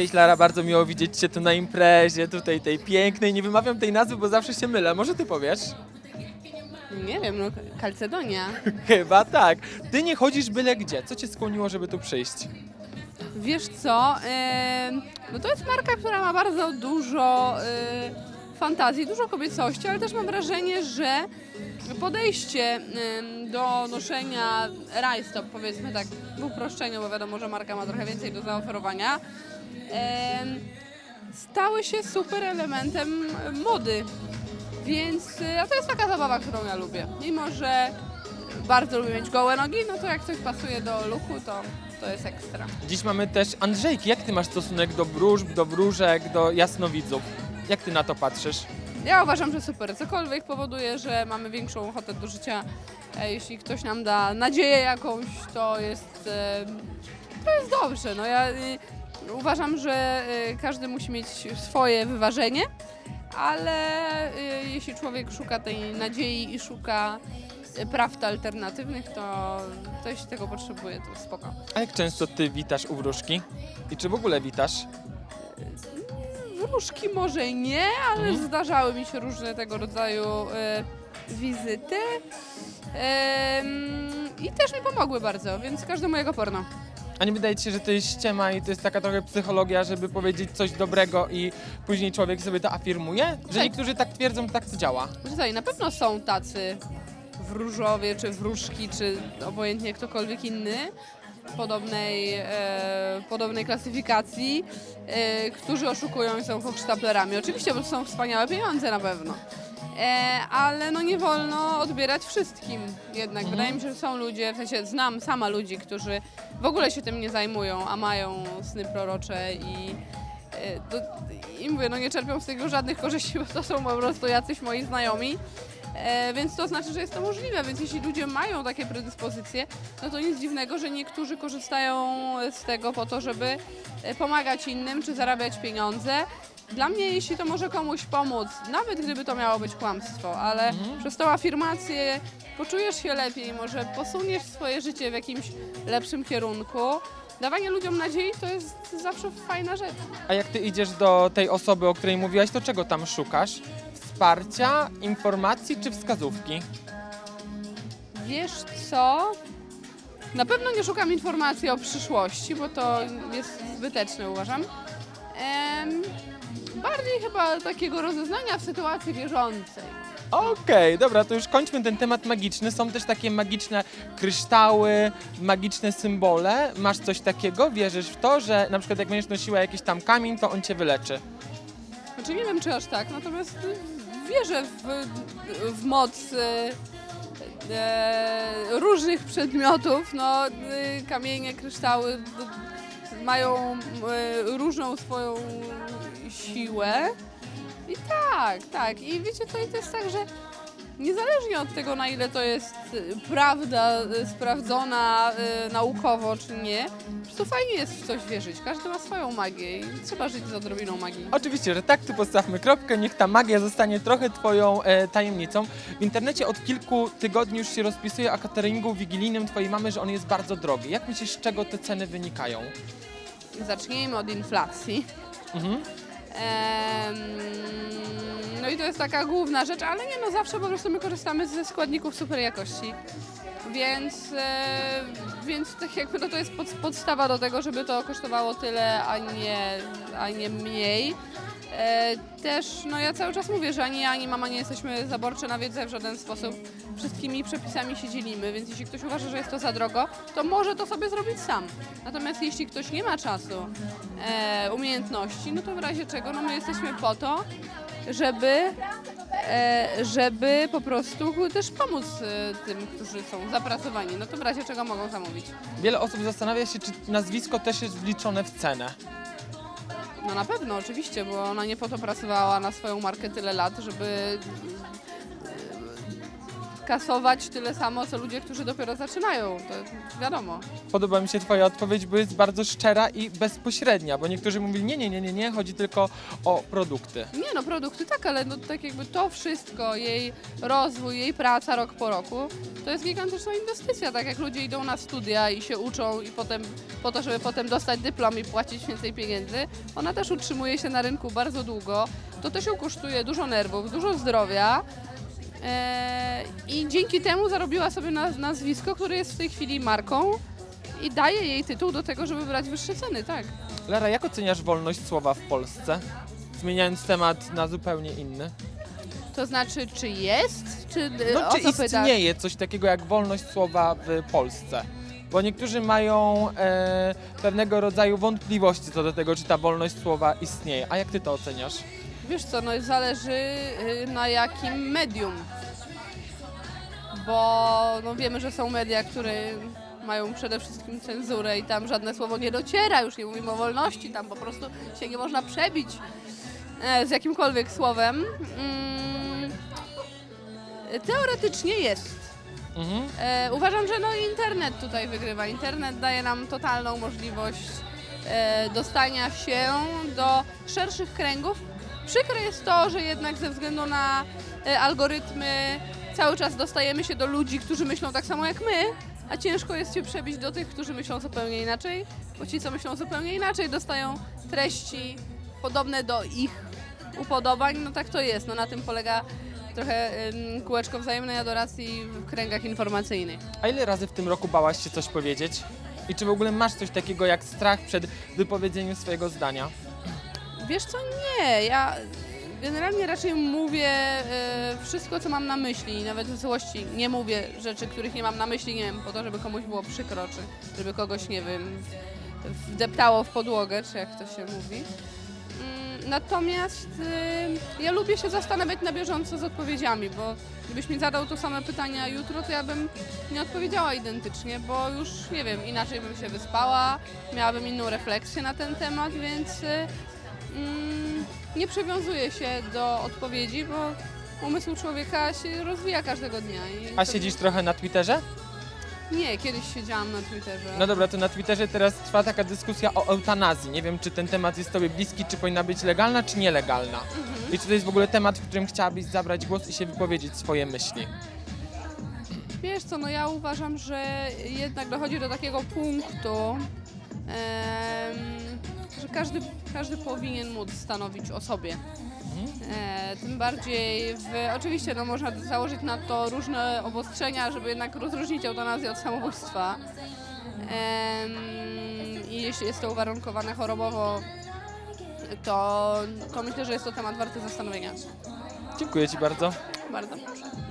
Cześć Lara, bardzo miło widzieć Cię tu na imprezie, tutaj tej pięknej. Nie wymawiam tej nazwy, bo zawsze się mylę. Może Ty powiesz? Nie wiem, no Kalcedonia. Chyba tak. Ty nie chodzisz byle gdzie. Co Cię skłoniło, żeby tu przyjść? Wiesz co, em, no to jest marka, która ma bardzo dużo e, fantazji, dużo kobiecości, ale też mam wrażenie, że podejście em, do noszenia rajstop, powiedzmy tak w uproszczeniu, bo wiadomo, że marka ma trochę więcej do zaoferowania, stały się super elementem mody. Więc, y, a to jest taka zabawa, którą ja lubię. Mimo, że bardzo lubię mieć gołe nogi, no to jak coś pasuje do luku, to, to jest ekstra. Dziś mamy też Andrzejki. Jak Ty masz stosunek do wróżb, do wróżek, do jasnowidzów? Jak Ty na to patrzysz? Ja uważam, że super. Cokolwiek powoduje, że mamy większą ochotę do życia. E, Jeśli ktoś nam da nadzieję jakąś, to jest, e, to jest dobrze. No ja y, uważam, że e, każdy musi mieć swoje wyważenie, ale jeśli człowiek szuka tej nadziei i szuka e, prawd alternatywnych, to to jeśli tego potrzebuje, to spoko. A jak często Ty witasz u wróżki? I czy w ogóle witasz? Wróżki może nie, ale Mhm. zdarzały mi się różne tego rodzaju e, wizyty. Em, I też mi pomogły bardzo, więc każdemu jego porno. A nie wydaje Ci się, że to jest ściema i to jest taka trochę psychologia, żeby powiedzieć coś dobrego i później człowiek sobie to afirmuje? Że Tak. niektórzy tak twierdzą, że tak to działa. Tutaj na pewno są tacy wróżowie, czy wróżki, czy obojętnie ktokolwiek inny podobnej, e, podobnej klasyfikacji, e, którzy oszukują i są hochsztaplerami. Oczywiście, bo to są wspaniałe pieniądze na pewno. E, ale no nie wolno odbierać wszystkim jednak. Mhm. Wydaje mi się, że są ludzie, w sensie znam sama ludzi, którzy w ogóle się tym nie zajmują, a mają sny prorocze i e, i mówię, no nie czerpią z tego żadnych korzyści, bo to są po prostu jacyś moi znajomi. E, więc to znaczy, że jest to możliwe, więc jeśli ludzie mają takie predyspozycje, no to nic dziwnego, że niektórzy korzystają z tego po to, żeby e, pomagać innym czy zarabiać pieniądze. Dla mnie, jeśli to może komuś pomóc, nawet gdyby to miało być kłamstwo, ale przez tą afirmację poczujesz się lepiej, może posuniesz swoje życie w jakimś lepszym kierunku. Dawanie ludziom nadziei to jest zawsze fajna rzecz. A jak Ty idziesz do tej osoby, o której mówiłaś, to czego tam szukasz? Wsparcia, informacji czy wskazówki? Wiesz co? Na pewno nie szukam informacji o przyszłości, bo to jest zbyteczne, uważam. Em, bardziej chyba takiego rozeznania w sytuacji bieżącej. Okej, dobra, to już kończmy ten temat magiczny. Są też takie magiczne kryształy, magiczne symbole. Masz coś takiego? Wierzysz w to, że na przykład jak będziesz nosiła jakiś tam kamień, to on cię wyleczy? Znaczy nie wiem, czy aż tak, natomiast y, wierzę w, w moc y, e, różnych przedmiotów. No, y, kamienie, kryształy y, mają y, różną swoją siłę. I tak, tak. I wiecie i to jest tak, że niezależnie od tego, na ile to jest y, prawda y, sprawdzona y, naukowo, czy nie, prostu fajnie jest w coś wierzyć. Każdy ma swoją magię i trzeba żyć z odrobiną magii. Oczywiście, że tak, tu postawmy kropkę, niech ta magia zostanie trochę twoją e, tajemnicą. W internecie od kilku tygodni już się rozpisuje o cateringu wigilijnym twojej mamy, że on jest bardzo drogi. Jak myślisz, z czego te ceny wynikają? Zacznijmy od inflacji. Mhm. No i to jest taka główna rzecz, ale nie no, zawsze po prostu my korzystamy ze składników super jakości. Więc, e, więc tak jakby no to jest pod, podstawa do tego, żeby to kosztowało tyle, a nie, a nie mniej. E, też, no ja cały czas mówię, że ani ja, ani mama nie jesteśmy zaborcze na wiedzę w żaden sposób. Wszystkimi przepisami się dzielimy, więc jeśli ktoś uważa, że jest to za drogo, to może to sobie zrobić sam. Natomiast jeśli ktoś nie ma czasu, e, umiejętności, no to w razie czego, no my jesteśmy po to, żeby, e, żeby po prostu też pomóc e, tym, którzy są zapracowani. No to w razie czego mogą zamówić. Wiele osób zastanawia się, czy nazwisko też jest wliczone w cenę. No na pewno, oczywiście, bo ona nie po to pracowała na swoją markę tyle lat, żeby kasować tyle samo, co ludzie, którzy dopiero zaczynają. To wiadomo. Podoba mi się Twoja odpowiedź, bo jest bardzo szczera i bezpośrednia, bo niektórzy mówili, nie, nie, nie, nie, nie, chodzi tylko o produkty. Nie no, produkty tak, ale no, tak jakby to wszystko, jej rozwój, jej praca rok po roku, to jest gigantyczna inwestycja. Tak jak ludzie idą na studia i się uczą i potem po to, żeby potem dostać dyplom i płacić więcej pieniędzy, ona też utrzymuje się na rynku bardzo długo. To też ją kosztuje dużo nerwów, dużo zdrowia. Eee, I dzięki temu zarobiła sobie naz- nazwisko, które jest w tej chwili marką i daje jej tytuł do tego, żeby brać wyższe ceny, tak. Lara, jak oceniasz wolność słowa w Polsce? Zmieniając temat na zupełnie inny. To znaczy, czy jest, czy No, o czy co pytasz? istnieje coś takiego jak wolność słowa w Polsce? Bo niektórzy mają e, pewnego rodzaju wątpliwości co do tego, czy ta wolność słowa istnieje. A jak ty to oceniasz? Wiesz co, no zależy y, na jakim medium. Bo no wiemy, że są media, które mają przede wszystkim cenzurę i tam żadne słowo nie dociera, już nie mówimy o wolności, tam po prostu się nie można przebić e, z jakimkolwiek słowem. Mm, teoretycznie jest. Mhm. E, uważam, że no internet tutaj wygrywa. Internet daje nam totalną możliwość e, dostania się do szerszych kręgów. Przykre jest to, że jednak ze względu na e, algorytmy cały czas dostajemy się do ludzi, którzy myślą tak samo jak my, a ciężko jest się przebić do tych, którzy myślą zupełnie inaczej, bo ci, co myślą zupełnie inaczej, dostają treści podobne do ich upodobań. No tak to jest, no na tym polega trochę kółeczko wzajemnej adoracji w kręgach informacyjnych. A ile razy w tym roku bałaś się coś powiedzieć? I czy w ogóle masz coś takiego jak strach przed wypowiedzeniem swojego zdania? Wiesz co, nie, ja generalnie raczej mówię e, wszystko, co mam na myśli, nawet w złości nie mówię rzeczy, których nie mam na myśli, nie wiem, po to, żeby komuś było przykro, czy żeby kogoś, nie wiem, wdeptało w podłogę, czy jak to się mówi. Mm, Natomiast y, ja lubię się zastanawiać na bieżąco z odpowiedziami, bo gdybyś mi zadał to same pytania jutro, to ja bym nie odpowiedziała identycznie, bo już nie wiem, inaczej bym się wyspała, miałabym inną refleksję na ten temat, więc y, mm, nie przywiązuję się do odpowiedzi, bo umysł człowieka się rozwija każdego dnia. I A to- siedzisz trochę na Twitterze? Nie, kiedyś siedziałam na Twitterze. No dobra, to na Twitterze teraz trwa taka dyskusja o eutanazji. Nie wiem, czy ten temat jest Tobie bliski, czy powinna być legalna, czy nielegalna. I czy to jest w ogóle temat, w którym chciałabyś zabrać głos i się wypowiedzieć swoje myśli? Wiesz co, no ja uważam, że jednak dochodzi do takiego punktu, em, każdy, każdy powinien móc stanowić o sobie. E, tym bardziej, w, oczywiście no, można założyć na to różne obostrzenia, żeby jednak rozróżnić eutanazję od samobójstwa. Em, I jeśli jest to uwarunkowane chorobowo, to, to myślę, że jest to temat warty zastanowienia. Dziękuję Ci bardzo. Bardzo proszę.